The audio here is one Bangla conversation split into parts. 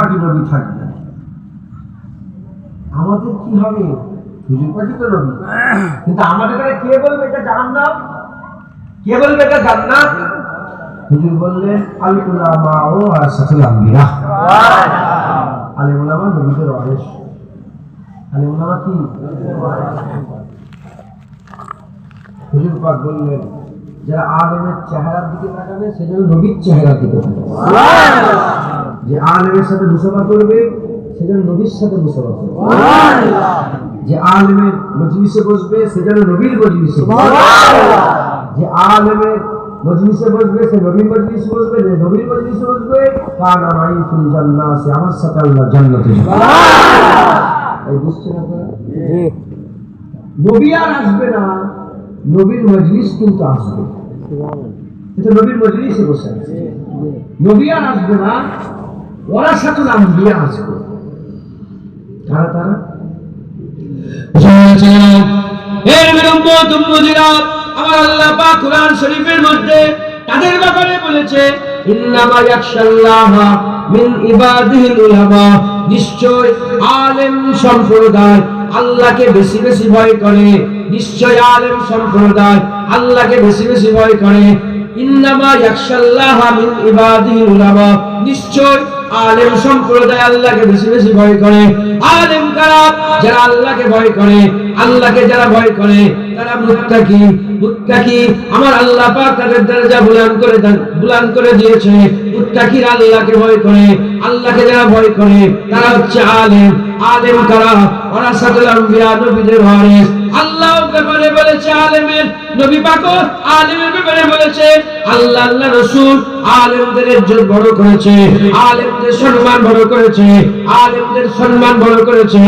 পাখি নবী থাকবে। আমাদের কি হবে? হুজুর তো কিন্তু আমাদের কাছে কে বলবে এটা কে বলবে এটা জান্নাত? হুজুর বললেন ও নবীদের কি? হুজুর পাক বললেন, যারা আলেমের চেহারার দিকে তাকাবে সে নবীর চেহারার দিকে তাকাবে। যে আলেমের সাথে মুসাফা করবে সে যেন নবীর সাথে মুসাফা করবে। যে আলেমের মজলিসে বসবে সে যেন নবীর মজলিসে যে আলেমের মজলিসে বসবে সে নবীর মজলিসে বসবে যে নবীর মজলিসে বসবে কান আমাই ফিল জান্নাত সে আমার সাথে আল্লাহ জান্নাতে এই বুঝছেন আপনারা? নবী আর আসবে না নবীর মজলিস কিন্তু আসবে। এটা নবীর মজলিসে বসে আছে। নবী আর আসবে না ওরা সাথে তারা? তারা এর তুমুদিরা আমার আল্লাহ পাক শরীফের মধ্যে তাদের ব্যাপারে বলেছে, ইন্নামা ইয়াখশাল্লাহ মিন ইবাদিহিল উলামা। নিশ্চয় আলেম সম্প্রদায় আল্লাহকে বেশি বেশি ভয় করে। নিশ্চয় আলেম সম্প্রদায় আল্লাহকে বেশি বেশি ভয় করে। ইন্নামা ইয়াখশাল্লাহ মিন ইবাদিহিল উলামা। নিশ্চয় আলেম সম্প্রদায় আল্লাহকে বেশি বেশি ভয় করে। আলেম কারা? যারা আল্লাহকে ভয় করে। আল্লাহকে যারা ভয় করে, তারা মুত্তাকি। মুত্তাকি আমার আল্লাহ পাক তাদের দরজা বুলান করে দেন- বুলান করে দিয়েছে। মুত্তাকিরা আল্লাহকে ভয় করে, আল্লাহকে যারা ভয় করে, তারা হচ্ছে আলেম। আলেম কারা? ওরা সাদুল আম্বিয়া নবীদের ওয়ারিস। আল্লাহ ব্যাপারে বলেছে আলেমের নবী পাক আলেমের ব্যাপারে বলেছে, আল্লাহ আল্লাহ রাসূল আলেমদের ইজ্জত বড় করেছে, আলেমদের সম্মান বড় করেছে, আলেমদের সম্মান বড় করেছে।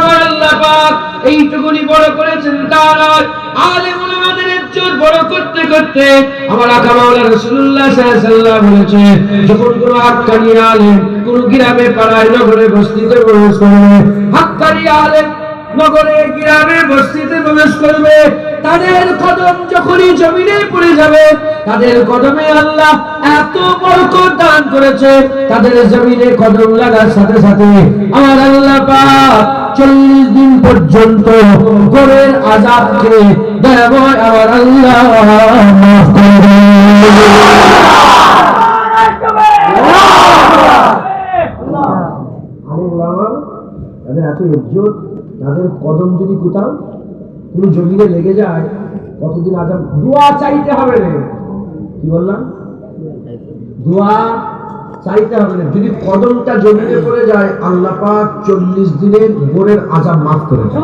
আমার আল্লাহ পাক এইটুকুনি বড় করেছেন তা নয় আলেম ওলামাদের ইজ্জত বড় করতে করতে আমার আকা মাওলা রাসূলুল্লাহ সাল্লাল্লাহু বলেছে, যখন কোন আলেম কোন গ্রামে পাড়ায় নগরে বস্তিতে প্রবেশ করবে আলেম নগরে গ্রামে বস্তিতে প্রবেশ করবে তাদের কদম যখনই জমিনে পড়ে যাবে, তাদের কদমে আল্লাহ এত বরকত দান করেছে, তাদের জমিনে কদম লাগার সাথে সাথে আমার আল্লাহ পাক চল্লিশ দিন পর্যন্ত গোরের আজাবকে দয়াময় আমার আল্লাহ মাফ করে এত ইজ্জত, তাদের কদম যদি কোথাও কোনো জমিনে লেগে যায় কতদিন আজাব? দোয়া চাইতে হবে না। কি বললাম? দোয়া চাইতে হবে না। যদি কদমটা জমিনে পড়ে যায় আল্লাহ পাক চল্লিশ দিনের বোনের আজাব মাফ করে দেয়।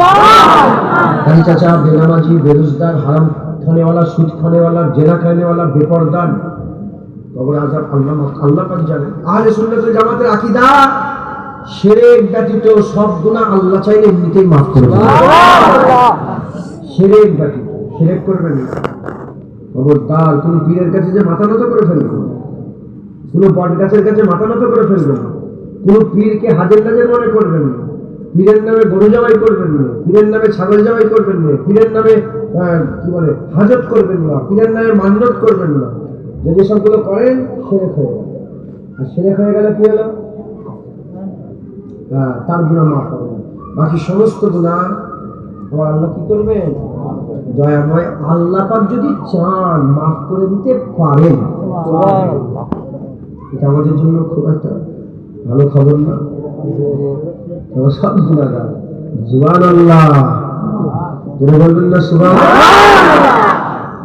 কাজী চাচা বেনামাজি বেরোজগার হারাম খানেওয়ালা সুদ খানেওয়ালা জেনা খানেওয়ালা বেপরদান কবর আজাব আল্লাহ আল্লাহ পাক জানে আহলে সুন্নাতুল জামাতের আকীদা শিরক ব্যতীত সব গুনাহ আল্লাহ চাইলে এমনিতেই মাফ করে দেবে ব্যতীত শিরক করবেন না। খবরদার কোন পীরের কাছে যে মাথা নত করে ফেলবেন না। কোনো বট গাছের কাছে মাথা নত করে ফেলবেন না। কোনো পীরকে হাজের কাজের মনে করবেন না। পীরের নামে গরু জবাই করবেন না। পীরের নামে ছাগল জবাই করবেন না। পীরের নামে কি বলে হাজত করবেন না। পীরের নামে মান্যত করবেন না। যদি সবগুলো করেন সেরেক হয়ে গেল আর সেরেক হয়ে গেলে কি হলো? তার গুণা মাফ করবেন বাকি সমস্ত গুণা আমার আল্লাহ কি করবেন দয়াময় আল্লাহ পাক যদি চান মাফ করে দিতে পারেন। এটা আমাদের জন্য খুব একটা ভালো খবর না। আমরা সব গুণাগার জুয়ান আল্লাহ যেটা বলবেন না সুবান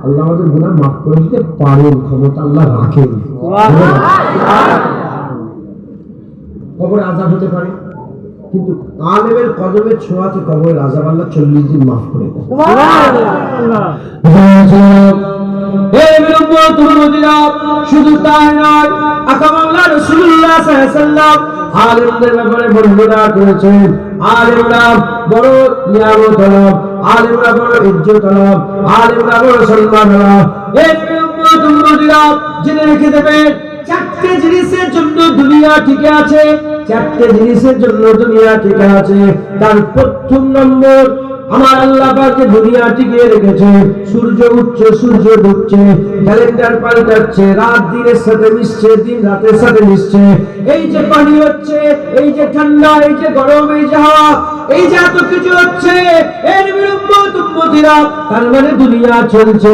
আল্লাহ আমাদের গুণা মাফ করে দিতে পারেন ক্ষমতা আল্লাহ রাখেন। কবরে আজাব হতে পারে। কিন্তু আলেমের কদমের ছোঁয়াতে কবরের আজাব আল্লাহ চল্লিশ দিন মাফ করে শুধু তাই রেখে চারটে জিনিসের জন্য দুনিয়া ঠিক আছে। চারটে জিনিসের জন্য দুনিয়া টিকে আছে। তার প্রথম নম্বর আমার আল্লাহ পাকে দুনিয়া টিকিয়ে রেখেছে। সূর্য উঠছে, সূর্য ডুবছে, ক্যালেন্ডার পাল্টাচ্ছে, রাত দিনের সাথে মিশছে, দিন রাতের সাথে মিশছে। এই যে পানি হচ্ছে, এই যে ঠান্ডা, এই যে গরম, এই যে হাওয়া, এই যে এত কিছু হচ্ছে, এর বিরুদ্ধে তুম্বতিরা তার মানে দুনিয়া চলছে।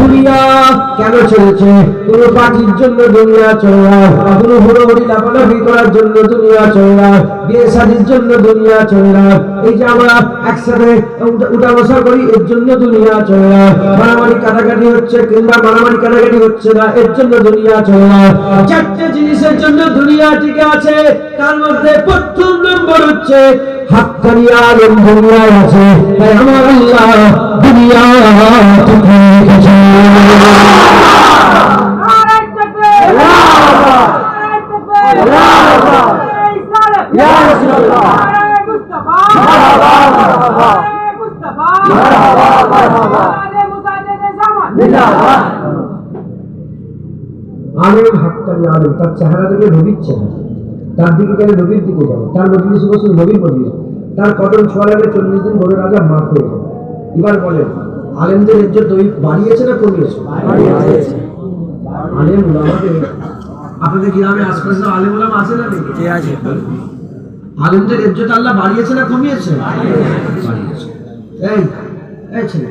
দুনিয়া কেন চলছে? কোন পার্টির জন্য দুনিয়া চলে না কোন হুড়োহুড়ি লাফালাফি করার জন্য দুনিয়া চলে না বিয়ে শাদির জন্য দুনিয়া চলে না এই যে আমরা একসাথে উঠা- বসা করি, এর জন্য দুনিয়া চলে না মারামারি কাটাকাটি হচ্ছে কিংবা মারামারি কাটাকাটি হচ্ছে না, এর জন্য দুনিয়া চলে না চারটে জিনিসের জন্য দুনিয়া টিকে আছে, তার মধ্যে প্রথম নম্বর হচ্ছে হাক্কানি আলম দুনিয়ায় আছে। তাই আমার দুনিয়া চেহারা দেখে নবীর চেহারা। তার দিকে গেলে নবীর দিকে যাবে তার মজলিস বসে নবীর মজলিস। তার কদম ছোঁয়া লাগলে চল্লিশ দিন বড় রাজা মাফ হয়ে যাবে। এবার বলেন আলেমদের ইজ্জত দই বাড়িয়েছে না কমিয়েছে? আলেম উলামাদের। আপনাদের গ্রামে আশপাশে আলেম উলামা আছে না নেই? আলেমদের ইজ্জত আল্লাহ বাড়িয়েছে না কমিয়েছে? বাড়িয়েছে। এই এই ছেলে।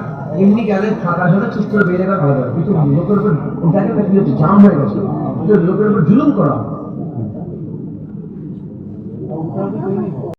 এমনি গেলে থাকা হলে চুপ করে বেড়ে গেলে ভালো কিন্তু লোকের উপর দেখি কি হচ্ছে? জাম হয়ে গেছে। লোকের উপর জুলুম করা।